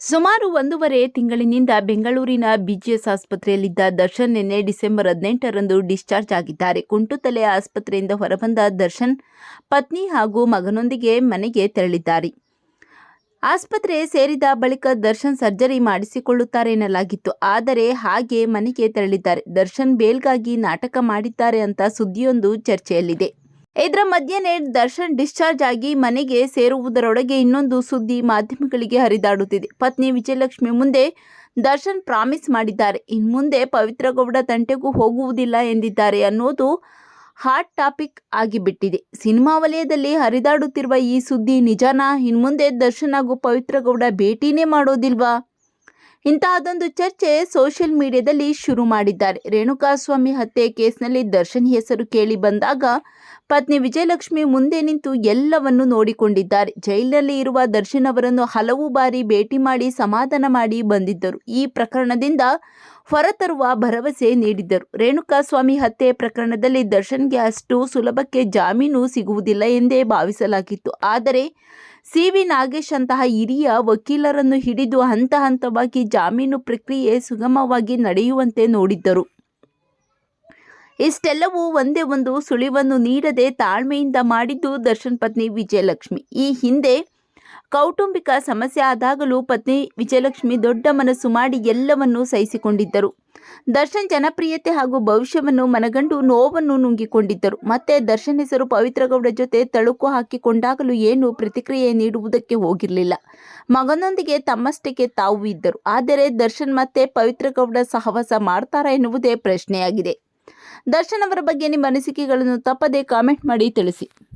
ಸುಮಾರು ಒಂದೂವರೆ ತಿಂಗಳಿನಿಂದ ಬೆಂಗಳೂರಿನ ಬಿಜಿಎಸ್ ಆಸ್ಪತ್ರೆಯಲ್ಲಿದ್ದ ದರ್ಶನ್ ನಿನ್ನೆ ಡಿಸೆಂಬರ್ ಹದಿನೆಂಟರಂದು ಡಿಸ್ಚಾರ್ಜ್ ಆಗಿದ್ದಾರೆ. ಕುಂಟುತಲೆ ಆಸ್ಪತ್ರೆಯಿಂದ ಹೊರಬಂದ ದರ್ಶನ್ ಪತ್ನಿ ಹಾಗೂ ಮಗನೊಂದಿಗೆ ಮನೆಗೆ ತೆರಳಿದ್ದಾರೆ. ಆಸ್ಪತ್ರೆ ಸೇರಿದ ಬಳಿಕ ದರ್ಶನ್ ಸರ್ಜರಿ ಮಾಡಿಸಿಕೊಳ್ಳುತ್ತಾರೆ ಎನ್ನಲಾಗಿತ್ತು. ಆದರೆ ಹಾಗೆ ಮನೆಗೆ ತೆರಳಿದ್ದಾರೆ. ದರ್ಶನ್ ಬೇಲ್ಗಾಗಿ ನಾಟಕ ಮಾಡಿದ್ದಾರೆ ಅಂತ ಸುದ್ದಿಯೊಂದು ಚರ್ಚೆಯಲ್ಲಿದೆ. ಇದರ ಮಧ್ಯೆ ದರ್ಶನ್ ಡಿಸ್ಚಾರ್ಜ್ ಆಗಿ ಮನೆಗೆ ಸೇರುವುದರೊಳಗೆ ಇನ್ನೊಂದು ಸುದ್ದಿ ಮಾಧ್ಯಮಗಳಿಗೆ ಹರಿದಾಡುತ್ತಿದೆ. ಪತ್ನಿ ವಿಜಯಲಕ್ಷ್ಮಿ ಮುಂದೆ ದರ್ಶನ್ ಪ್ರಾಮಿಸ್ ಮಾಡಿದ್ದಾರೆ. ಇನ್ಮುಂದೆ ಮುಂದೆ ಪವಿತ್ರಗೌಡ ತಂಟೆಗೂ ಹೋಗುವುದಿಲ್ಲ ಎಂದಿದ್ದಾರೆ ಅನ್ನೋದು ಹಾಟ್ ಟಾಪಿಕ್ ಆಗಿಬಿಟ್ಟಿದೆ. ಸಿನಿಮಾ ವಲಯದಲ್ಲಿ ಹರಿದಾಡುತ್ತಿರುವ ಈ ಸುದ್ದಿ ನಿಜಾನಾ? ಇನ್ಮುಂದೆ ದರ್ಶನ್ ಹಾಗೂ ಪವಿತ್ರಗೌಡ ಭೇಟಿನೇ ಮಾಡೋದಿಲ್ವಾ? ಇಂತಹದೊಂದು ಚರ್ಚೆ ಸೋಷಿಯಲ್ ಮೀಡಿಯಾದಲ್ಲಿ ಶುರು ಮಾಡಿದ್ದಾರೆ. ರೇಣುಕಾಸ್ವಾಮಿ ಹತ್ಯೆ ಕೇಸ್ನಲ್ಲಿ ದರ್ಶನ್ ಹೆಸರು ಕೇಳಿ ಬಂದಾಗ ಪತ್ನಿ ವಿಜಯಲಕ್ಷ್ಮಿ ಮುಂದೆ ನಿಂತು ಎಲ್ಲವನ್ನು ನೋಡಿಕೊಂಡಿದ್ದಾರೆ. ಜೈಲಿನಲ್ಲಿ ಇರುವ ದರ್ಶನ್ ಅವರನ್ನು ಹಲವು ಬಾರಿ ಭೇಟಿ ಮಾಡಿ ಸಮಾಧಾನ ಮಾಡಿ ಬಂದಿದ್ದರು. ಈ ಪ್ರಕರಣದಿಂದ ಹೊರತರುವ ಭರವಸೆ ನೀಡಿದ್ದರು. ರೇಣುಕಾಸ್ವಾಮಿ ಹತ್ಯೆ ಪ್ರಕರಣದಲ್ಲಿ ದರ್ಶನ್ಗೆ ಅಷ್ಟು ಸುಲಭಕ್ಕೆ ಜಾಮೀನು ಸಿಗುವುದಿಲ್ಲ ಎಂದೇ ಭಾವಿಸಲಾಗಿತ್ತು. ಆದರೆ ಸಿ ವಿ ನಾಗೇಶ್ ಅಂತಹ ಹಿರಿಯ ವಕೀಲರನ್ನು ಹಿಡಿದು ಹಂತ ಹಂತವಾಗಿ ಜಾಮೀನು ಪ್ರಕ್ರಿಯೆ ಸುಗಮವಾಗಿ ನಡೆಯುವಂತೆ ನೋಡಿದ್ದರು. ಇಷ್ಟೆಲ್ಲವೂ ಒಂದೇ ಒಂದು ಸುಳಿವನ್ನು ನೀಡದೆ ತಾಳ್ಮೆಯಿಂದ ಮಾಡಿದ್ದು ದರ್ಶನ್ ಪತ್ನಿ ವಿಜಯಲಕ್ಷ್ಮಿ. ಈ ಹಿಂದೆ ಕೌಟುಂಬಿಕ ಸಮಸ್ಯೆ ಆದಾಗಲೂ ಪತ್ನಿ ವಿಜಯಲಕ್ಷ್ಮಿ ದೊಡ್ಡ ಮನಸ್ಸು ಮಾಡಿ ಎಲ್ಲವನ್ನೂ ಸಹಿಸಿಕೊಂಡಿದ್ದರು. ದರ್ಶನ್ ಜನಪ್ರಿಯತೆ ಹಾಗೂ ಭವಿಷ್ಯವನ್ನು ಮನಗಂಡು ನೋವನ್ನು ನುಂಗಿಕೊಂಡಿದ್ದರು. ಮತ್ತೆ ದರ್ಶನ್ ಹೆಸರು ಪವಿತ್ರಗೌಡ ಜೊತೆ ತಳುಕು ಹಾಕಿಕೊಂಡಾಗಲೂ ಏನು ಪ್ರತಿಕ್ರಿಯೆ ನೀಡುವುದಕ್ಕೆ ಹೋಗಿರಲಿಲ್ಲ. ಮಗನೊಂದಿಗೆ ತಮ್ಮಷ್ಟಕ್ಕೆ ತಾವು ಇದ್ದರು. ಆದರೆ ದರ್ಶನ್ ಮತ್ತೆ ಪವಿತ್ರಗೌಡ ಸಹವಾಸ ಮಾಡ್ತಾರಾ ಎನ್ನುವುದೇ ಪ್ರಶ್ನೆಯಾಗಿದೆ. ದರ್ಶನ್ ಅವರ ಬಗ್ಗೆ ನಿಮ್ಮ ಅನಿಸಿಕೆಗಳನ್ನು ತಪ್ಪದೇ ಕಾಮೆಂಟ್ ಮಾಡಿ ತಿಳಿಸಿ.